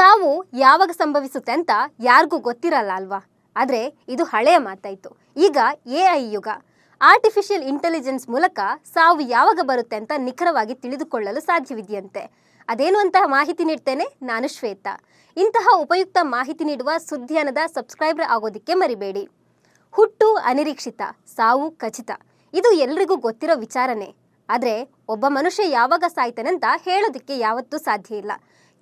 ಸಾವು ಯಾವಾಗ ಸಂಭವಿಸುತ್ತೆ ಅಂತ ಯಾರಿಗೂ ಗೊತ್ತಿರಲ್ಲ ಅಲ್ವಾ? ಆದರೆ ಇದು ಹಳೆಯ ಮಾತಾಯಿತು. ಈಗ ಎ ಐ ಯುಗ. ಆರ್ಟಿಫಿಷಿಯಲ್ ಇಂಟೆಲಿಜೆನ್ಸ್ ಮೂಲಕ ಸಾವು ಯಾವಾಗ ಬರುತ್ತೆ ಅಂತ ನಿಖರವಾಗಿ ತಿಳಿದುಕೊಳ್ಳಲು ಸಾಧ್ಯವಿದೆಯಂತೆ. ಅದೇನು ಅಂತ ಮಾಹಿತಿ ನೀಡ್ತೇನೆ? ನಾನು ಶ್ವೇತಾ. ಇಂತಹ ಉಪಯುಕ್ತ ಮಾಹಿತಿ ನೀಡುವ ಸುದ್ದಿಯಾನದ ಸಬ್ಸ್ಕ್ರೈಬರ್ ಆಗೋದಿಕ್ಕೆ ಮರಿಬೇಡಿ. ಹುಟ್ಟು ಅನಿರೀಕ್ಷಿತ, ಸಾವು ಖಚಿತ. ಇದು ಎಲ್ರಿಗೂ ಗೊತ್ತಿರೋ ವಿಚಾರನೇ. ಆದರೆ ಒಬ್ಬ ಮನುಷ್ಯ ಯಾವಾಗ ಸಾಯ್ತಾನಂತ ಹೇಳೋದಕ್ಕೆ ಯಾವತ್ತೂ ಸಾಧ್ಯ ಇಲ್ಲ.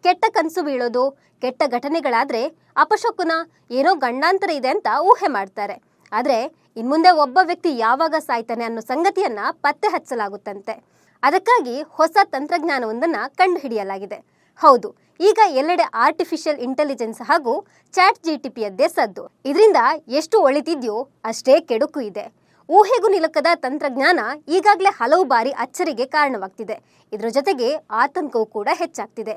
ಕೆಟ್ಟ ಕನಸು ಬೀಳೋದು, ಕೆಟ್ಟ ಘಟನೆಗಳಾದರೆ ಅಪಶಕುನ ಏನೋ ಗಂಡಾಂತರ ಇದೆ ಅಂತ ಊಹೆ ಮಾಡ್ತಾರೆ. ಆದರೆ ಇನ್ಮುಂದೆ ಒಬ್ಬ ವ್ಯಕ್ತಿ ಯಾವಾಗ ಸಾಯ್ತಾನೆ ಅನ್ನೋ ಸಂಗತಿಯನ್ನ ಪತ್ತೆ ಹಚ್ಚಲಾಗುತ್ತಂತೆ. ಅದಕ್ಕಾಗಿ ಹೊಸ ತಂತ್ರಜ್ಞಾನವೊಂದನ್ನು ಕಂಡುಹಿಡಿಯಲಾಗಿದೆ. ಹೌದು, ಈಗ ಎಲ್ಲೆಡೆ ಆರ್ಟಿಫಿಷಿಯಲ್ ಇಂಟೆಲಿಜೆನ್ಸ್ ಹಾಗೂ ಚಾಟ್ ಜಿ ಟಿ ಪಿಯದ್ದೇ ಸದ್ದು. ಇದರಿಂದ ಎಷ್ಟು ಒಳಿತಿದ್ಯೋ ಅಷ್ಟೇ ಕೆಡುಕು ಇದೆ. ಊಹೆಗೂ ನಿಲುಕದ ತಂತ್ರಜ್ಞಾನ ಈಗಾಗಲೇ ಹಲವು ಬಾರಿ ಅಚ್ಚರಿಗೆ ಕಾರಣವಾಗ್ತಿದೆ. ಇದರ ಜೊತೆಗೆ ಆತಂಕವೂ ಕೂಡ ಹೆಚ್ಚಾಗ್ತಿದೆ.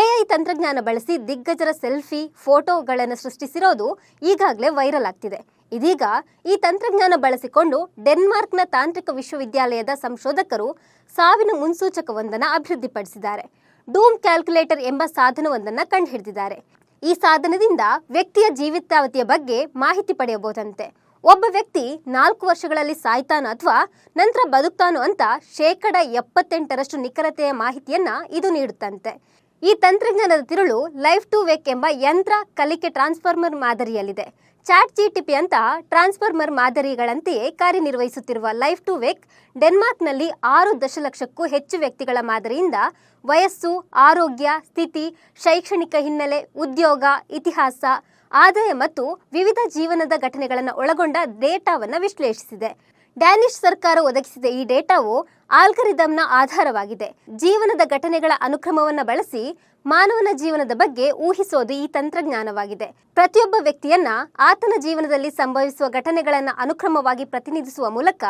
ಎಐ ತಂತ್ರಜ್ಞಾನ ಬಳಸಿ ದಿಗ್ಗಜರ ಸೆಲ್ಫಿ, ಫೋಟೋಗಳನ್ನು ಸೃಷ್ಟಿಸಿರೋದು ಈಗಾಗಲೇ ವೈರಲ್ ಆಗ್ತಿದೆ. ಇದೀಗ ಈ ತಂತ್ರಜ್ಞಾನ ಬಳಸಿಕೊಂಡು ಡೆನ್ಮಾರ್ಕ್ನ ತಾಂತ್ರಿಕ ವಿಶ್ವವಿದ್ಯಾಲಯದ ಸಂಶೋಧಕರು ಸಾವಿನ ಮುನ್ಸೂಚಕವೊಂದನ್ನು ಅಭಿವೃದ್ಧಿಪಡಿಸಿದ್ದಾರೆ. ಡೂಮ್ ಕ್ಯಾಲ್ಕುಲೇಟರ್ ಎಂಬ ಸಾಧನವೊಂದನ್ನು ಕಂಡುಹಿಡಿದಿದ್ದಾರೆ. ಈ ಸಾಧನದಿಂದ ವ್ಯಕ್ತಿಯ ಜೀವಿತಾವಧಿಯ ಬಗ್ಗೆ ಮಾಹಿತಿ ಪಡೆಯಬಹುದಂತೆ. ಒಬ್ಬ ವ್ಯಕ್ತಿ ನಾಲ್ಕು ವರ್ಷಗಳಲ್ಲಿ ಸಾಯ್ತಾನೋ ಅಥವಾ ನಂತರ ಬದುಕ್ತಾನೋ ಅಂತ ಶೇಕಡ ಎಪ್ಪತ್ತೆಂಟರಷ್ಟು ನಿಖರತೆಯ ಮಾಹಿತಿಯನ್ನ ಇದು ನೀಡುತ್ತಂತೆ. ಈ ತಂತ್ರಜ್ಞಾನದ ತಿರುಳು ಲೈಫ್ ಟು ವೇಕ್ ಎಂಬ ಯಂತ್ರ ಕಲಿಕೆ ಟ್ರಾನ್ಸ್ಫಾರ್ಮರ್ ಮಾದರಿಯಲ್ಲಿದೆ. ಚಾಟ್ ಜಿಟಿಪಿ ಅಂತ ಟ್ರಾನ್ಸ್ಫಾರ್ಮರ್ ಮಾದರಿಗಳಂತೆಯೇ ಕಾರ್ಯನಿರ್ವಹಿಸುತ್ತಿರುವ ಲೈಫ್ ಟು ವೇಕ್ ಡೆನ್ಮಾರ್ಕ್ನಲ್ಲಿ ಆರು ದಶಲಕ್ಷಕ್ಕೂ ಹೆಚ್ಚು ವ್ಯಕ್ತಿಗಳ ಮಾದರಿಯಿಂದ ವಯಸ್ಸು, ಆರೋಗ್ಯ, ಸ್ಥಿತಿ, ಶೈಕ್ಷಣಿಕ ಹಿನ್ನೆಲೆ, ಉದ್ಯೋಗ, ಇತಿಹಾಸ, ಆದಾಯ ಮತ್ತು ವಿವಿಧ ಜೀವನದ ಘಟನೆಗಳನ್ನು ಒಳಗೊಂಡ ಡೇಟಾವನ್ನು ವಿಶ್ಲೇಷಿಸಿದೆ. ಡ್ಯಾನಿಶ್ ಸರ್ಕಾರ ಒದಗಿಸಿದ ಈ ಡೇಟಾವು ಆಲ್ಗರಿದಮ್ನ ಆಧಾರವಾಗಿದೆ. ಜೀವನದ ಘಟನೆಗಳ ಅನುಕ್ರಮವನ್ನು ಬಳಸಿ ಮಾನವನ ಜೀವನದ ಬಗ್ಗೆ ಊಹಿಸೋದು ಈ ತಂತ್ರಜ್ಞಾನವಾಗಿದೆ. ಪ್ರತಿಯೊಬ್ಬ ವ್ಯಕ್ತಿಯನ್ನ ಆತನ ಜೀವನದಲ್ಲಿ ಸಂಭವಿಸುವ ಘಟನೆಗಳನ್ನು ಅನುಕ್ರಮವಾಗಿ ಪ್ರತಿನಿಧಿಸುವ ಮೂಲಕ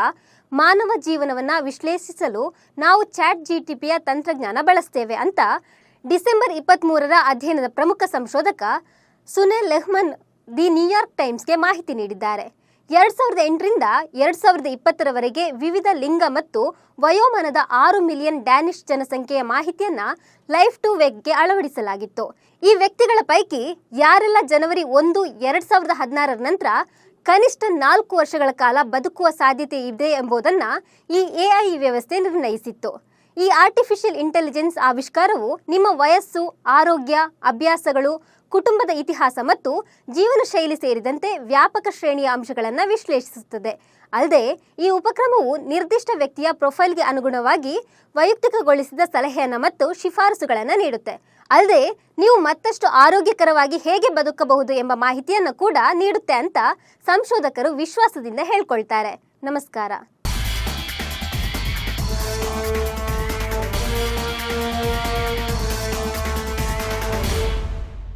ಮಾನವ ಜೀವನವನ್ನ ವಿಶ್ಲೇಷಿಸಲು ನಾವು ಚಾಟ್ ಜಿಟಿಪಿಯ ತಂತ್ರಜ್ಞಾನ ಬಳಸ್ತೇವೆ ಅಂತ ಡಿಸೆಂಬರ್ ಇಪ್ಪತ್ತ್ ಮೂರರ ಅಧ್ಯಯನದ ಪ್ರಮುಖ ಸಂಶೋಧಕ Sune Lehmann the New York ಟೈಮ್ಸ್ಗೆ ಮಾಹಿತಿ ನೀಡಿದ್ದಾರೆ. ಎರಡ್ ಸಾವಿರದ ಎಂಟರಿಂದ ಎರಡ್ ಸಾವಿರದ ಇಪ್ಪತ್ತರವರೆಗೆ ವಿವಿಧ ಲಿಂಗ ಮತ್ತು ವಯೋಮಾನದ ಆರು ಮಿಲಿಯನ್ ಡ್ಯಾನಿಶ್ ಜನಸಂಖ್ಯೆಯ ಮಾಹಿತಿಯನ್ನ ಲೈಫ್ ಟು ವೆಗ್ಗೆ ಅಳವಡಿಸಲಾಗಿತ್ತು. ಈ ವ್ಯಕ್ತಿಗಳ ಪೈಕಿ ಯಾರೆಲ್ಲ ಜನವರಿ ಒಂದು, ಎರಡ್ ಸಾವಿರದ ಹದಿನಾರರ ನಂತರ ಕನಿಷ್ಠ ನಾಲ್ಕು ವರ್ಷಗಳ ಕಾಲ ಬದುಕುವ ಸಾಧ್ಯತೆ ಇದೆ ಎಂಬುದನ್ನ ಈ ಎಐ ವ್ಯವಸ್ಥೆ ನಿರ್ಣಯಿಸಿತ್ತು. ಈ ಆರ್ಟಿಫಿಷಿಯಲ್ ಇಂಟೆಲಿಜೆನ್ಸ್ ಆವಿಷ್ಕಾರವು ನಿಮ್ಮ ವಯಸ್ಸು, ಆರೋಗ್ಯ, ಅಭ್ಯಾಸಗಳು, ಕುಟುಂಬದ ಇತಿಹಾಸ ಮತ್ತು ಜೀವನ ಶೈಲಿ ಸೇರಿದಂತೆ ವ್ಯಾಪಕ ಶ್ರೇಣಿಯ ಅಂಶಗಳನ್ನು ವಿಶ್ಲೇಷಿಸುತ್ತದೆ. ಅಲ್ಲದೆ, ಈ ಉಪಕ್ರಮವು ನಿರ್ದಿಷ್ಟ ವ್ಯಕ್ತಿಯ ಪ್ರೊಫೈಲ್ಗೆ ಅನುಗುಣವಾಗಿ ವೈಯಕ್ತಿಕಗೊಳಿಸಿದ ಸಲಹೆಯನ್ನು ಮತ್ತು ಶಿಫಾರಸುಗಳನ್ನು ನೀಡುತ್ತೆ. ಅಲ್ಲದೆ, ನೀವು ಮತ್ತಷ್ಟು ಆರೋಗ್ಯಕರವಾಗಿ ಹೇಗೆ ಬದುಕಬಹುದು ಎಂಬ ಮಾಹಿತಿಯನ್ನು ಕೂಡ ನೀಡುತ್ತೆ ಅಂತ ಸಂಶೋಧಕರು ವಿಶ್ವಾಸದಿಂದ ಹೇಳ್ಕೊಳ್ತಾರೆ. ನಮಸ್ಕಾರ.